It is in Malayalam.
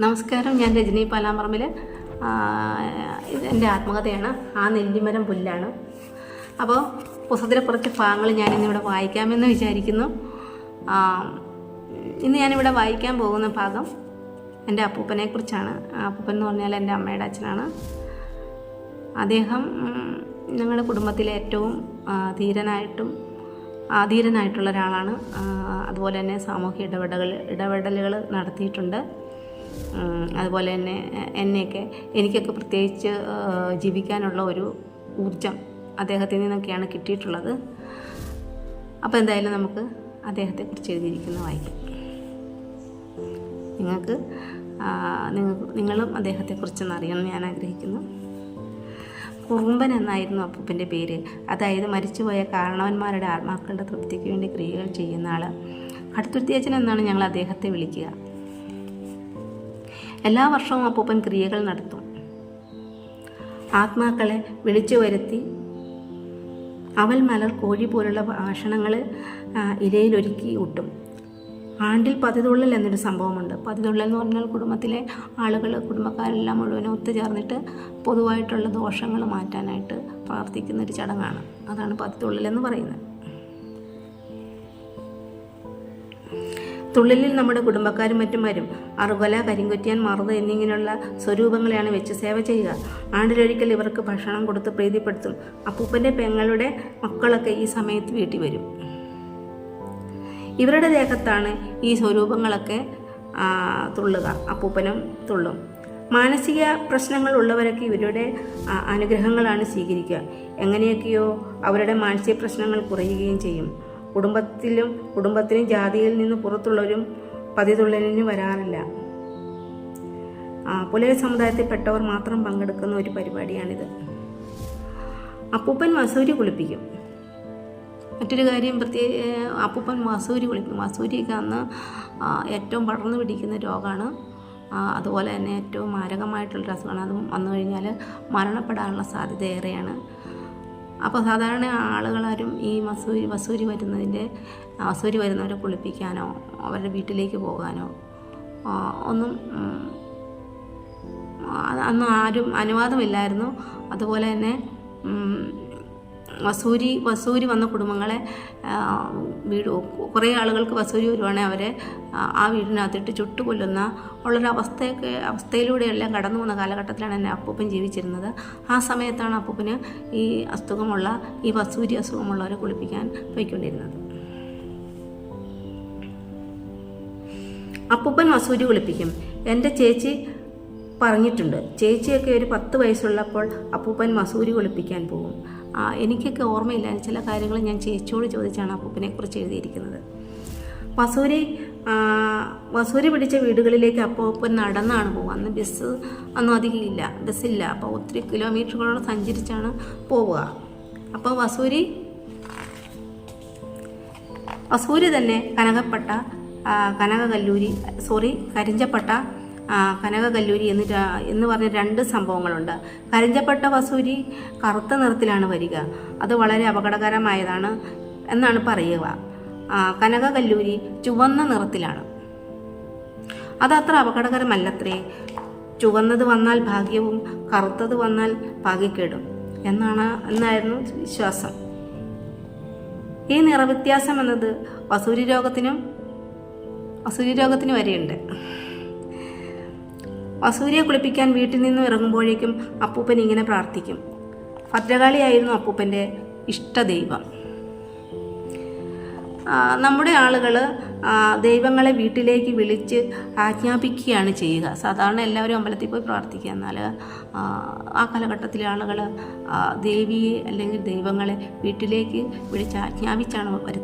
നമസ്കാരം ഞാൻ രജനി പാലാമ്പറമ്പിൽ എന്റെ ആത്മകഥയാണ്. ആ നെല്ലിമരം പുല്ലാണ്. അപ്പോൾ പുസ്തകത്തിലെ കുറച്ച് ഭാഗങ്ങൾ ഞാനിന്നിവിടെ വായിക്കാമെന്ന് വിചാരിക്കുന്നു. ഇന്ന് ഞാനിവിടെ വായിക്കാൻ പോകുന്ന ഭാഗം എന്റെ അപ്പൂപ്പനെക്കുറിച്ചാണ്. അപ്പൂപ്പൻ എന്ന് പറഞ്ഞാൽ എന്റെ അമ്മയുടെ അച്ഛനാണ്. അദ്ദേഹം ഞങ്ങളുടെ കുടുംബത്തിലെ ഏറ്റവും ധീരനായിട്ടും ആധീരനായിട്ടുള്ള ഒരാളാണ്. അതുപോലെ തന്നെ സാമൂഹ്യ ഇടപെടലുകൾ ഇടപെടലുകൾ നടത്തിയിട്ടുണ്ട്. അതുപോലെ തന്നെ എന്നെയൊക്കെ എനിക്കൊക്കെ പ്രത്യേകിച്ച് ജീവിക്കാനുള്ള ഒരു ഊർജം അദ്ദേഹത്തിൽ നിന്നൊക്കെയാണ് കിട്ടിയിട്ടുള്ളത്. അപ്പോൾ എന്തായാലും നമുക്ക് അദ്ദേഹത്തെക്കുറിച്ച് എഴുതിയിരിക്കുന്ന വായിക്കാം. നിങ്ങൾക്ക് നിങ്ങൾ നിങ്ങൾക്ക് നിങ്ങളും അദ്ദേഹത്തെക്കുറിച്ചൊന്ന് അറിയണമെന്ന് ഞാൻ ആഗ്രഹിക്കുന്നു. കുറുമ്പൻ എന്നായിരുന്നു അപ്പൂപ്പന്റെ പേര്. അതായത് മരിച്ചുപോയ കാരണവന്മാരുടെ ആത്മാക്കളുടെ തൃപ്തിക്ക് വേണ്ടി ക്രിയകൾ ചെയ്യുന്ന ആൾ കടുത്തുരുത്തിയച്ചൻ എന്നാണ് ഞങ്ങൾ അദ്ദേഹത്തെ വിളിക്കുക. എല്ലാ വർഷവും അപ്പൂപ്പൻ ക്രിയകൾ നടത്തും. ആത്മാക്കളെ വിളിച്ചു വരുത്തി അവൽ മലർ കോഴി പോലുള്ള ഭക്ഷണങ്ങൾ ഇരയിലൊരുക്കി ഊട്ടും. ആണ്ടിൽ പതിതുള്ളൽ എന്നൊരു സംഭവമുണ്ട്. പതിതുള്ളൽ എന്ന് പറഞ്ഞാൽ കുടുംബത്തിലെ ആളുകൾ കുടുംബക്കാരെല്ലാം മുഴുവനും ഒത്തുചേർന്നിട്ട് പൊതുവായിട്ടുള്ള ദോഷങ്ങൾ മാറ്റാനായിട്ട് പ്രാർത്ഥിക്കുന്ന ഒരു ചടങ്ങാണ്. അതാണ് പതിതുള്ളൽ എന്ന് പറയുന്നത്. തുള്ളിലിൽ നമ്മുടെ കുടുംബക്കാരും മറ്റും വരും അറുകൊല കരിങ്കുറ്റിയാൻ മറുത് എന്നിങ്ങനെയുള്ള സ്വരൂപങ്ങളെയാണ് വെച്ച് സേവ ചെയ്യുക. ആണ്ടിലൊരിക്കൽ ഇവർക്ക് ഭക്ഷണം കൊടുത്ത് പ്രീതിപ്പെടുത്തും. അപ്പൂപ്പന്റെ പെങ്ങളുടെ മക്കളൊക്കെ ഈ സമയത്ത് വീട്ടിൽ വരും. ഇവരുടെ ദേഹത്താണ് ഈ സ്വരൂപങ്ങളൊക്കെ തുള്ളുക. അപ്പൂപ്പനും തുള്ളും. മാനസിക പ്രശ്നങ്ങൾ ഉള്ളവരൊക്കെ ഇവരുടെ അനുഗ്രഹങ്ങളാണ് സ്വീകരിക്കുക. എങ്ങനെയൊക്കെയോ അവരുടെ മാനസിക പ്രശ്നങ്ങൾ കുറയുകയും ചെയ്യും. കുടുംബത്തിലും കുടുംബത്തിനും ജാതിയിൽ നിന്ന് പുറത്തുള്ളവരും പതിതുള്ളലിന് വരാറില്ല. പുലയ സമുദായത്തിൽപ്പെട്ടവർ മാത്രം പങ്കെടുക്കുന്ന ഒരു പരിപാടിയാണിത്. അപ്പൂപ്പൻ വസൂരി കുളിപ്പിക്കും. മറ്റൊരു കാര്യം പ്രത്യേക അപ്പൂപ്പൻ വസൂരി കുളിക്കും വസൂരിയൊക്കെ അന്ന് ഏറ്റവും പടർന്നു പിടിക്കുന്ന രോഗമാണ്. അതുപോലെ തന്നെ ഏറ്റവും മാരകമായിട്ടുള്ള അസുഖമാണ് അത് വന്നു കഴിഞ്ഞാൽ മരണപ്പെടാനുള്ള സാധ്യത ഏറെയാണ് അപ്പോൾ സാധാരണ ആളുകളാരും ഈ മസൂരി വസൂരി വരുന്നതിന്റെ വസൂരി വരുന്നവരെ കുളിപ്പിക്കാനോ അവരുടെ വീട്ടിലേക്ക് പോകാനോ ഒന്നും അന്ന് ആരും അനുവാദമില്ലായിരുന്നു. അതുപോലെ തന്നെ വസൂരി വസൂരി വന്ന കുടുംബങ്ങളെ വീട് കുറേ ആളുകൾക്ക് വസൂരി വരുവാണെങ്കിൽ അവരെ ആ, വീടിനകത്തിട്ട് ചുട്ടുകൊല്ലുന്ന ഉള്ളൊരവസ്ഥയൊക്കെ അവസ്ഥയിലൂടെയെല്ലാം കടന്നു പോകുന്ന കാലഘട്ടത്തിലാണ് എന്റെ അപ്പൂപ്പൻ ജീവിച്ചിരുന്നത്. ആ സമയത്താണ് അപ്പൂപ്പന് ഈ അസുഖമുള്ള ഈ വസൂരി അസുഖമുള്ളവരെ കുളിപ്പിക്കാൻ പോയിക്കൊണ്ടിരുന്നത്. അപ്പൂപ്പൻ വസൂരി കുളിപ്പിക്കും. എന്റെ ചേച്ചി പറഞ്ഞിട്ടുണ്ട് ചേച്ചിയൊക്കെ ഒരു പത്ത് വയസ്സുള്ളപ്പോൾ അപ്പൂപ്പൻ മസൂരി കുളിപ്പിക്കാൻ പോകും. എനിക്കൊക്കെ ഓർമ്മയില്ല. ചില കാര്യങ്ങൾ ഞാൻ ചേച്ചിയോട് ചോദിച്ചാണ് അപ്പൂപ്പനെക്കുറിച്ച് എഴുതിയിരിക്കുന്നത്. വസൂരി വസൂരി പിടിച്ച വീടുകളിലേക്ക് അപ്പൂപ്പൻ നടന്നാണ് പോകുക അന്ന് ബസ് ഒന്നും അധികം ഇല്ല. ബസ്സില്ല അപ്പോൾ ഒത്തിരി കിലോമീറ്ററുകളോട് സഞ്ചരിച്ചാണ് പോവുക. അപ്പോൾ വസൂരി വസൂരി തന്നെ കനകപ്പെട്ട കനകകല്ലൂരി സോറി കരിഞ്ചപ്പട്ട ആ, കനകകല്ലൂരി എന്ന് ര- എന്ന് പറഞ്ഞ രണ്ട് സംഭവങ്ങളുണ്ട്. കരഞ്ചപ്പെട്ട വസൂരി കറുത്ത നിറത്തിലാണ് വരിക. അത് വളരെ അപകടകരമായതാണ് എന്നാണ് പറയുക. ആ, കനകകല്ലൂരി ചുവന്ന നിറത്തിലാണ്. അതത്ര അപകടകരമല്ലത്രേ. ചുവന്നത് വന്നാൽ ഭാഗ്യവും കറുത്തത് വന്നാൽ ഭാഗ്യക്കേടും. എന്നാണ് എന്നായിരുന്നു വിശ്വാസം. ഈ നിറവ്യത്യാസം എന്നത് വസൂരി രോഗത്തിനും വസൂരി രോഗത്തിനും വരെയുണ്ട്. വസൂരിയെ കുളിപ്പിക്കാൻ വീട്ടിൽ നിന്നും ഇറങ്ങുമ്പോഴേക്കും അപ്പൂപ്പൻ ഇങ്ങനെ പ്രാർത്ഥിക്കും. ഭദ്രകാളിയായിരുന്നു അപ്പൂപ്പന്റെ ഇഷ്ടദൈവം. നമ്മുടെ ആളുകൾ ദൈവങ്ങളെ വീട്ടിലേക്ക് വിളിച്ച് ആജ്ഞാപിക്കുകയാണ് ചെയ്യുക. സാധാരണ എല്ലാവരും അമ്പലത്തിൽ പോയി പ്രാർത്ഥിക്കുക. എന്നാൽ ആ, കാലഘട്ടത്തിലെ ആളുകൾ ദേവിയെ അല്ലെങ്കിൽ ദൈവങ്ങളെ വീട്ടിലേക്ക് വിളിച്ച് ആജ്ഞാപിച്ചാണ് വരുത്തുന്നത്